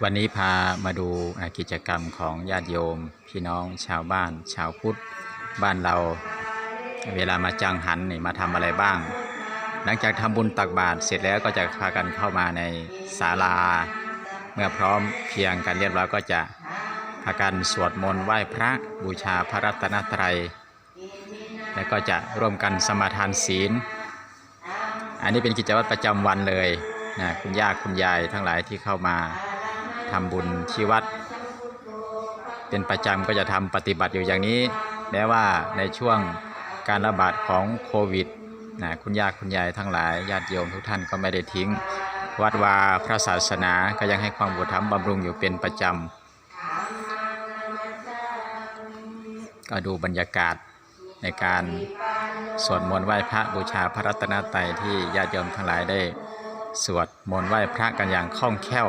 วันนี้พามาดูกิจกรรมของญาติโยม พี่น้องชาวบ้าน ชาวพุทธบ้านเรา เวลามาจังหันนี่มาทำอะไรบ้าง หลังจากทำบุญตักบาตรเสร็จแล้วก็จะพากันเข้ามาในศาลา เมื่อพร้อมเพียงกันเรียบร้อยก็จะพากันสวดมนต์ไหว้พระบูชาพระรัตนตรัย และก็จะร่วมกันสมาทานศีล อันนี้เป็นกิจวัตรประจำวันเลยนะคุณย่าคุณยายทั้งหลายที่เข้ามา ทำบุญที่วัด เป็นประจำก็จะทำปฏิบัติอยู่อย่างนี้แม้ว่าในช่วงการระบาดของโควิดนะคุณย่าคุณยายทั้งหลายญาติโยมทุกท่านก็ไม่ได้ทิ้ง วัดวาพระศาสนาก็ยังให้ความบุธรรมบำรุงอยู่เป็นประจำก็ดูบรรยากาศในการสวดมนต์ไหว้พระบูชาพระรัตนตรัยที่ญาติโยมทั้งหลายได้ สวดมนต์ไหว้พระกันอย่างคล่องแคล่ว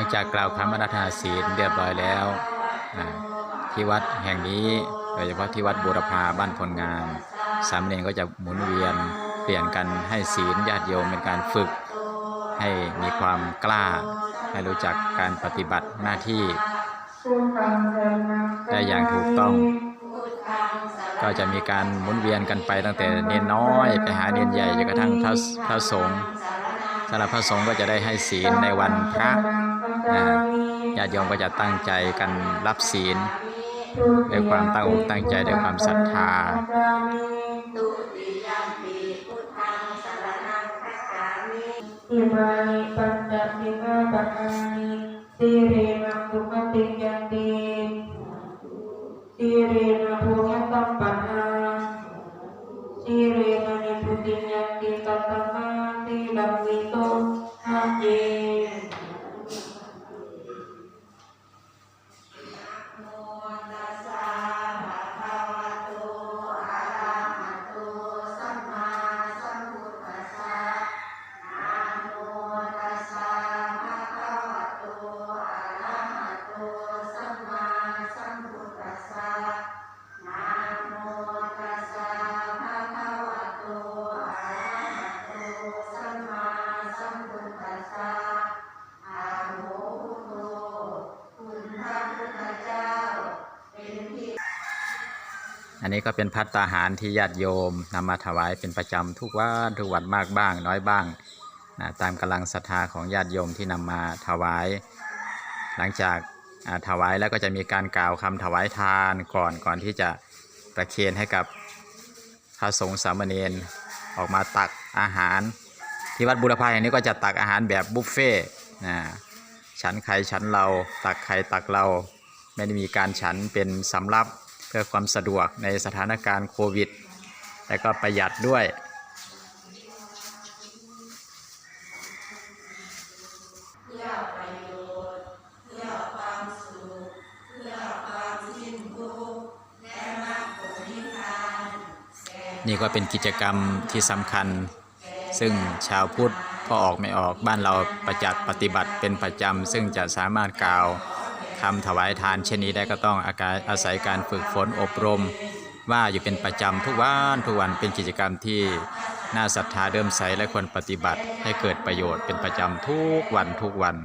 ลังจากกล่าวคำอาราธนาศีลเรียบร้อยแล้วที่วัดแห่งนี้โดยเฉพาะที่วัดบูรพาบ้านพลงามสามเณรก็จะหมุนเวียนเปลี่ยนกันให้ศีลญาติโยมเป็นการฝึก ให้มีความกล้า ให้รู้จักการปฏิบัติหน้าที่ได้อย่างถูกต้อง ก็จะมีการหมุนเวียนกันไปตั้งแต่เนนน้อย ไปหาเนนใหญ่จนกระทั่งพระพระสงฆ์ สำหรับพระสงฆ์ก็จะได้ให้ศีลในวันพระญาติโยมก็จะตั้งใจกันรับศีลด้วยความตั้งอกตั้งใจด้วยความศรัทธาอิมานิปัญจสิกาปะทานิสิริ มวิ อันนี้ก็เป็นพัตตาหารที่ญาติโยมนำมาถวายเป็นประจำทุกวันทุกวันมากบ้างน้อยบ้างนะตามกำลังศรัทธาของญาติโยมที่นำมาถวาย หลังจากถวายแล้วก็จะมีการกล่าวคำถวายทานก่อนก่อนที่จะประเคนให้กับพระสงฆ์สามเณรออกมาตักอาหาร ที่วัดบุรพาแห่งนี้ก็จะตักอาหารแบบบุฟเฟ่์นะฉันใครฉันเราตักใครตักเรา ไม่ได้มีการฉันเป็นสำรับ เพื่อความสะดวกในสถานการณ์โควิด และก็ประหยัดด้วยนี่ก็เป็นกิจกรรมที่สำคัญ ซึ่งชาวพุทธพอออกไม่ออกบ้านเราประจัดปฏิบัติเป็นประจำ ซึ่งจะสามารถกล่าว ทำถวายทานเช่นนี้ได้ก็ต้องอาการอาศัยการฝึกฝนอบรม ว่าอยู่เป็นประจำทุกวันทุกวันเป็นกิจกรรมที่น่าศรัทธาเดิมใสและควรปฏิบัติให้เกิดประโยชน์เป็นประจำทุกวันทุกวัน